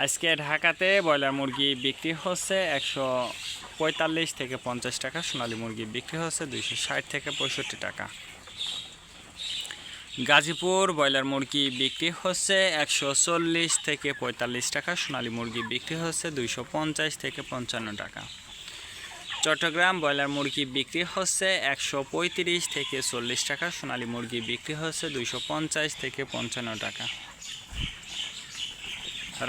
আজকে ঢাকাতে ব্রয়লার মুরগি বিক্রি হচ্ছে একশো পঁয়তাল্লিশ থেকে পঞ্চাশ টাকা, সোনালী মুরগি বিক্রি হচ্ছে দুইশো ষাট থেকে পঁয়ষট্টি টাকা। গাজীপুর ব্রয়লার মুরগি বিক্রি হচ্ছে একশো চল্লিশ থেকে পঁয়তাল্লিশ টাকা, সোনালী মুরগি বিক্রি হচ্ছে দুইশো পঞ্চাশ থেকে পঞ্চান্ন টাকা। চট্টগ্রাম ব্রয়লার মুরগি বিক্রি হচ্ছে একশো পঁয়ত্রিশ থেকে চল্লিশ টাকা, সোনালী মুরগি বিক্রি হচ্ছে দুইশো পঞ্চাশ থেকে পঞ্চান্ন টাকা।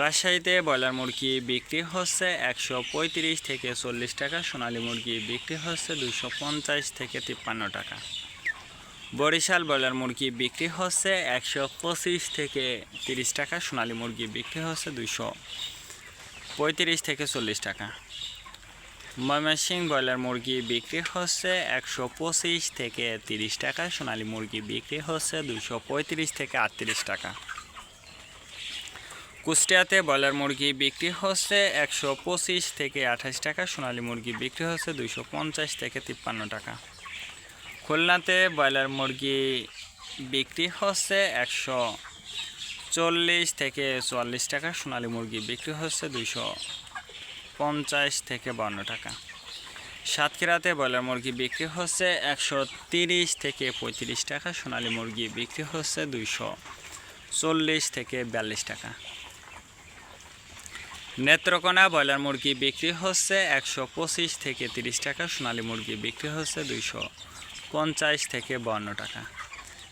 রাজশাহীতে ব্রয়লার মুরগি বিক্রি হচ্ছে একশো পঁয়ত্রিশ থেকে চল্লিশ টাকা, সোনালী মুরগি বিক্রি হচ্ছে দুশো পঞ্চাশ থেকে তিপ্পান্ন টাকা। বরিশাল ব্রয়লার মুরগি বিক্রি হচ্ছে একশো পঁচিশ থেকে তিরিশ টাকা, সোনালী মুরগি বিক্রি হচ্ছে দুশো পঁয়ত্রিশ থেকে চল্লিশ টাকা। ময়মনসিং ব্রয়লার মুরগি বিক্রি হচ্ছে একশো পঁচিশ থেকে তিরিশ টাকা, সোনালী মুরগি বিক্রি হচ্ছে দুশো পঁয়ত্রিশ থেকে আটত্রিশ টাকা। কুষ্টিয়াতে ব্রয়লার মুরগি বিক্রি হচ্ছে একশো পঁচিশ থেকে আঠাশ টাকা, সোনালী মুরগি বিক্রি হচ্ছে দুইশো পঞ্চাশ থেকে তিপ্পান্ন টাকা। খুলনাতে ব্রয়লার মুরগি বিক্রি হচ্ছে একশো চল্লিশ থেকে চুয়াল্লিশ টাকা, সোনালী মুরগি বিক্রি হচ্ছে দুইশো পঞ্চাশ থেকে বান্ন টাকা। সাতক্ষীরাতে ব্রয়লার মুরগি বিক্রি হচ্ছে একশো তিরিশ থেকে পঁয়ত্রিশ টাকা, সোনালী মুরগি বিক্রি হচ্ছে দুইশো চল্লিশ থেকে বিয়াল্লিশ টাকা। নেত্রকোনা ব্রয়লার মুরগি বিক্রি হচ্ছে একশো পঁচিশ থেকে তিরিশ টাকা, সোনালী মুরগি বিক্রি হচ্ছে দুইশো পঞ্চাশ থেকে বান্ন টাকা।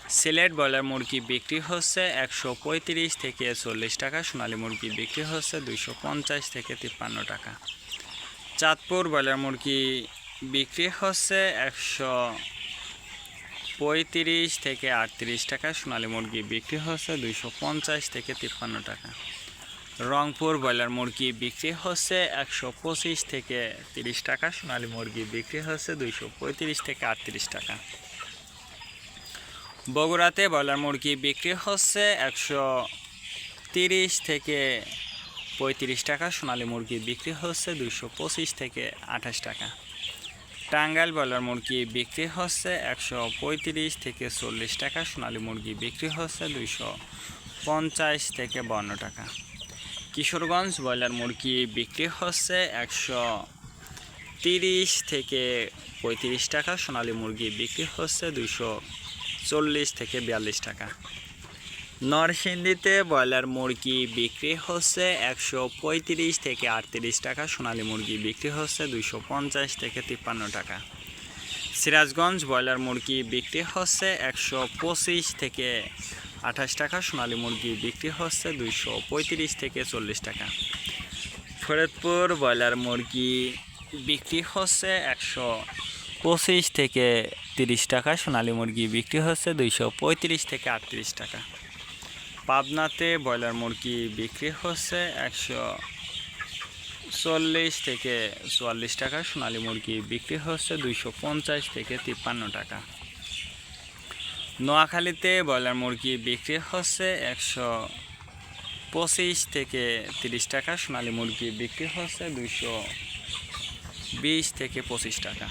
সিলেট ব্রয়লার মুরগি বিক্রি হচ্ছে একশো পঁয়ত্রিশ থেকে চল্লিশ টাকা, সোনালী মুরগি বিক্রি হচ্ছে দুইশো পঞ্চাশ থেকে তিপ্পান্ন টাকা। চাঁদপুর ব্রয়লার মুরগি বিক্রি হচ্ছে একশো পঁয়ত্রিশ থেকে আটত্রিশ টাকা, সোনালী মুরগি বিক্রি হচ্ছে দুইশো পঞ্চাশ থেকে তিপ্পান্ন টাকা। রংপুর ব্রয়লার মুরগি বিক্রি হচ্ছে একশো পঁচিশ থেকে তিরিশ টাকা, সোনালী মুরগি বিক্রি হচ্ছে দুইশো পঁয়ত্রিশ থেকে আটত্রিশ টাকা। বগুড়াতে ব্রয়লার মুরগি বিক্রি হচ্ছে একশো তিরিশ থেকে পঁয়ত্রিশ টাকা, সোনালী মুরগি বিক্রি হচ্ছে দুইশো পঁচিশ থেকে আঠাশ টাকা। টাঙ্গাইল ব্রয়লার মুরগি বিক্রি হচ্ছে একশো পঁয়ত্রিশ থেকে চল্লিশ টাকা, সোনালী মুরগি বিক্রি হচ্ছে দুইশো পঞ্চাশ থেকে বান্ন টাকা। কিশোরগঞ্জ ব্রয়লার মুরগি বিক্রি হচ্ছে একশো তিরিশ থেকে পঁয়ত্রিশ টাকা, সোনালী মুরগি বিক্রি হচ্ছে দুইশো চল্লিশ থেকে বিয়াল্লিশ টাকা। নরসিংদীতে ব্রয়লার মুরগি বিক্রি হচ্ছে একশো পঁয়ত্রিশ থেকে আটত্রিশ টাকা, সোনালী মুরগি বিক্রি হচ্ছে দুইশো পঞ্চাশ থেকে তিপ্পান্ন টাকা। সিরাজগঞ্জ ব্রয়লার মুরগি বিক্রি হচ্ছে একশো পঁচিশ থেকে আঠাশ টাকা, সোনালী মুরগি বিক্রি হচ্ছে দুইশো পঁয়ত্রিশ থেকে চল্লিশ টাকা। ফরিদপুর ব্রয়লার মুরগি বিক্রি হচ্ছে একশো পঁচিশ থেকে তিরিশ টাকা, সোনালী মুরগি বিক্রি হচ্ছে দুইশো পঁয়ত্রিশ থেকে আটত্রিশ টাকা। পাবনাতে ব্রয়লার মুরগি বিক্রি হচ্ছে একশো চল্লিশ থেকে চুয়াল্লিশ টাকা, সোনালী মুরগি বিক্রি হচ্ছে দুইশো পঞ্চাশ থেকে তিপ্পান্ন টাকা। নোয়াখালীতে ব্রয়লার মুরগি বিক্রি হচ্ছে একশো পঁচিশ থেকে তিরিশ টাকা, সোনালি মুরগি বিক্রি হচ্ছে দুইশো বিশ থেকে পঁচিশ টাকা।